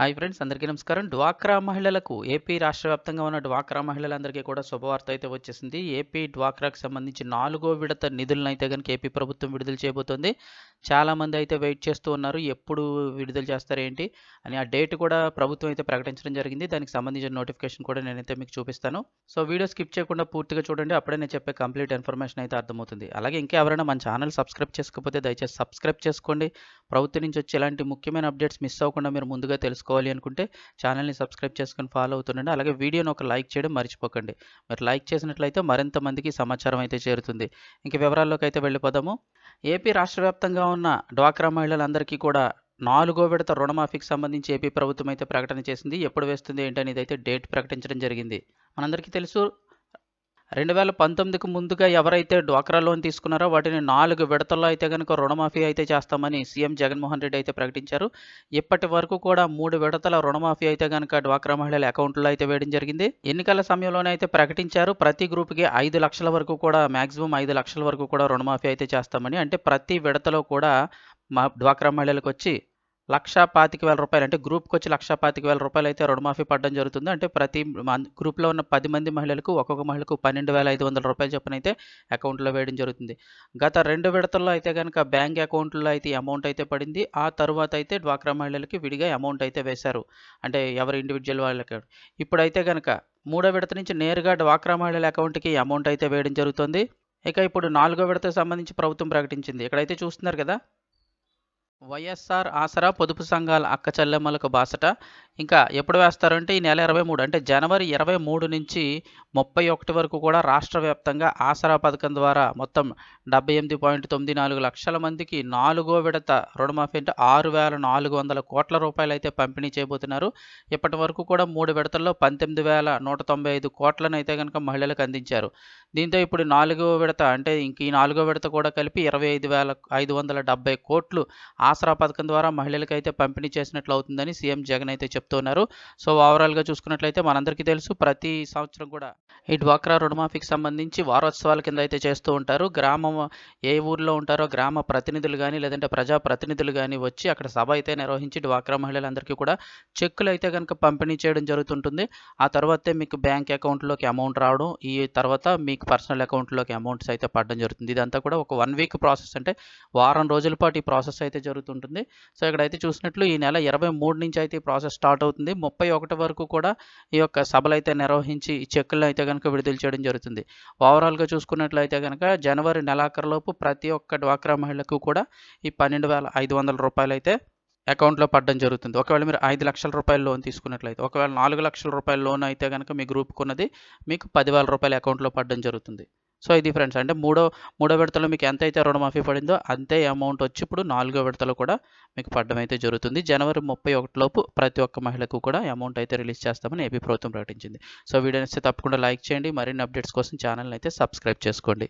Hi friends అందరికీ నమస్కారం. డ్వాక్రా మహిళలకు ఏపీ రాష్ట్ర వ్యాప్తంగా ఉన్న డ్వాక్రా మహిళలందరికీ కూడా శుభవార్త అయితే వచ్చేసింది. ఏపీ డ్వాక్రాకు సంబంధించి నాలుగో విడత నిధులను అయితే కనుక ఏపీ ప్రభుత్వం విడుదల చేయబోతోంది. చాలామంది అయితే వెయిట్ చేస్తూ ఉన్నారు ఎప్పుడు విడుదల చేస్తారు ఏంటి అని. ఆ డేట్ కూడా ప్రభుత్వం అయితే ప్రకటించడం జరిగింది. దానికి సంబంధించిన నోటిఫికేషన్ కూడా నేనైతే మీకు చూపిస్తాను. సో వీడియో స్కిప్ చేయకుండా పూర్తిగా చూడండి. అప్పుడే నేను చెప్పే కంప్లీట్ ఇన్ఫర్మేషన్ అయితే అర్థమవుతుంది. అలాగే ఇంకా ఎవరైనా మన ఛానల్ సబ్స్క్రైబ్ చేసుకోకపోతే దయచేసి సబ్స్క్రైబ్ చేసుకోండి. ప్రభుత్వం నుంచి వచ్చే ఇలాంటి ముఖ్యమైన అప్డేట్స్ మిస్ అవ్వకుండా మీరు ముందుగా తెలుసుకోవాలి అనుకుంటే ఛానల్ని సబ్స్క్రైబ్ చేసుకొని ఫాలో అవుతుండండి. అలాగే వీడియోని ఒక లైక్ చేయడం మర్చిపోకండి. మరి లైక్ చేసినట్లయితే మరింత మందికి సమాచారం అయితే చేరుతుంది. ఇంక వివరాల్లోకి అయితే వెళ్ళిపోదాము. ఏపీ రాష్ట్ర వ్యాప్తంగా ఉన్న డ్వాక్రా మహిళలందరికీ కూడా నాలుగో విడత రుణమాఫీకి సంబంధించి ఏపీ ప్రభుత్వం అయితే ప్రకటన చేసింది. ఎప్పుడు వేస్తుంది ఏంటనేది అయితే డేట్ ప్రకటించడం జరిగింది. మనందరికీ తెలుసు రెండు వేల పంతొమ్మిదికి ముందుగా ఎవరైతే డ్వాక్రా లోన్ తీసుకున్నారో వాటిని నాలుగు విడతల్లో అయితే కనుక రుణమాఫీ అయితే చేస్తామని సీఎం జగన్మోహన్ రెడ్డి అయితే ప్రకటించారు. ఇప్పటి వరకు కూడా మూడు విడతల రుణమాఫీ అయితే కనుక డ్వాక్రా మహిళల అకౌంట్లో అయితే వేయడం జరిగింది. ఎన్నికల సమయంలోనే అయితే ప్రకటించారు. ప్రతి గ్రూప్కి ఐదు లక్షల వరకు కూడా మాక్సిమం ఐదు లక్షల వరకు కూడా రుణమాఫీ అయితే చేస్తామని అంటే ప్రతి విడతలో కూడా మా డ్వాక్రా మహిళలకు వచ్చి లక్షా పాతిక వేల రూపాయలు. అంటే గ్రూప్కి వచ్చి లక్షా పాతిక వేల రూపాయలు అయితే రుణమాఫీ పడడం జరుగుతుంది. అంటే ప్రతి గ్రూప్లో ఉన్న పది మంది మహిళలకు ఒక్కొక్క మహిళకు పన్నెండు వేల ఐదు వందల రూపాయలు చొప్పున అయితే అకౌంట్లో వేయడం జరుగుతుంది. గత రెండు విడతల్లో అయితే కనుక బ్యాంక్ అకౌంట్లో అయితే అమౌంట్ అయితే పడింది. ఆ తర్వాత అయితే డ్వాక్రా మహిళలకి విడిగా అమౌంట్ అయితే వేశారు. అంటే ఎవరి ఇండివిజువల్ వాళ్ళకి. ఇప్పుడైతే కనుక మూడో విడత నుంచి నేరుగా డ్వాక్రా మహిళల అకౌంట్కి అమౌంట్ అయితే వేయడం జరుగుతుంది. ఇక ఇప్పుడు నాలుగో విడతకు సంబంధించి ప్రభుత్వం ప్రకటించింది. ఇక్కడైతే చూస్తున్నారు కదా. వైఎస్ఆర్ ఆసరా పొదుపు సంఘాల అక్క చెల్లెమ్మలకు బాసట. ఇంకా ఎప్పుడు వేస్తారంటే ఈ నెల ఇరవై మూడు అంటే జనవరి ఇరవై మూడు నుంచి ముప్పై ఒకటి వరకు కూడా రాష్ట్ర వ్యాప్తంగా ఆసరా పథకం ద్వారా మొత్తం డెబ్బై ఎనిమిది పాయింట్ తొమ్మిది నాలుగు లక్షల మందికి నాలుగో విడత రుణమాఫీ అంటే ఆరు వేల నాలుగు వందల కోట్ల రూపాయలు అయితే పంపిణీ చేయబోతున్నారు. ఇప్పటి వరకు కూడా మూడు విడతల్లో పంతొమ్మిది వేల నూట తొంభై ఐదు కోట్లను అయితే కనుక మహిళలకు అందించారు. దీంతో ఇప్పుడు నాలుగో విడత అంటే ఇంక ఈ నాలుగో విడత కూడా కలిపి ఇరవై ఐదు వేల ఐదు వందల డెబ్బై కోట్లు ఆసరా పథకం ద్వారా మహిళలకు అయితే పంపిణీ చేసినట్లు అవుతుందని సీఎం జగన్ అయితే చెప్తున్నారు. సో ఓవరాల్గా చూసుకున్నట్లయితే మనందరికీ తెలుసు ప్రతి సంవత్సరం కూడా ఈ డ్వాక్రా రుణమాఫీకి సంబంధించి వారోత్సవాల కింద అయితే చేస్తూ ఉంటారు. గ్రామం ఏ ఊర్లో ఉంటారో గ్రామ ప్రతినిధులు కానీ లేదంటే ప్రజా ప్రతినిధులు కానీ వచ్చి అక్కడ సభ అయితే నిర్వహించి డ్వాక్రా మహిళలందరికీ కూడా చెక్కులు అయితే కనుక పంపిణీ చేయడం జరుగుతుంటుంది. ఆ తర్వాతే మీకు బ్యాంక్ అకౌంట్లోకి అమౌంట్ రావడం ఈ తర్వాత మీకు పర్సనల్ అకౌంట్లోకి అమౌంట్స్ అయితే పడడం జరుగుతుంది. ఇదంతా కూడా ఒక వన్ వీక్ ప్రాసెస్ అంటే వారం రోజుల పాటు ఈ ప్రాసెస్ అయితే జరుగుతుంటుంది. సో ఇక్కడైతే చూసినట్లు ఈ నెల ఇరవై మూడు నుంచి అయితే ఈ ప్రాసెస్ స్టార్ట్ అవుతుంది. ముప్పై ఒకటి వరకు కూడా ఈ యొక్క సభలు అయితే నిర్వహించి ఈ చెక్కులను అయితే కనుక విడుదల చేయడం జరుగుతుంది. ఓవరాల్గా చూసుకున్నట్లయితే కనుక జనవరి నెలాఖరులోపు ప్రతి ఒక్క డ్వాక్రా మహిళకు కూడా ఈ పన్నెండు వేల ఐదు వందల రూపాయలు అయితే అకౌంట్లో పడడం జరుగుతుంది. ఒకవేళ మీరు ఐదు లక్షల రూపాయల లోన్ తీసుకున్నట్లయితే ఒకవేళ నాలుగు లక్షల రూపాయల లోన్ అయితే కనుక మీ గ్రూప్కి ఉన్నది మీకు పదివేల రూపాయల అకౌంట్లో పడడం జరుగుతుంది. సో ఇది ఫ్రెండ్స్ అంటే మూడో మూడో విడతలో మీకు ఎంత అయితే రుణమాఫీ పడిందో అంతే అమౌంట్ వచ్చి ఇప్పుడు నాలుగో విడతలో కూడా మీకు పడడం అయితే జరుగుతుంది. జనవరి ముప్పై లోపు ప్రతి ఒక్క మహిళకు కూడా అమౌంట్ అయితే రిలీజ్ చేస్తామని ఏపీ ప్రభుత్వం ప్రకటించింది. సో వీడియో నచ్చితే తప్పకుండా లైక్ చేయండి. మరిన్ని అప్డేట్స్ కోసం ఛానల్ని అయితే సబ్స్క్రైబ్ చేసుకోండి.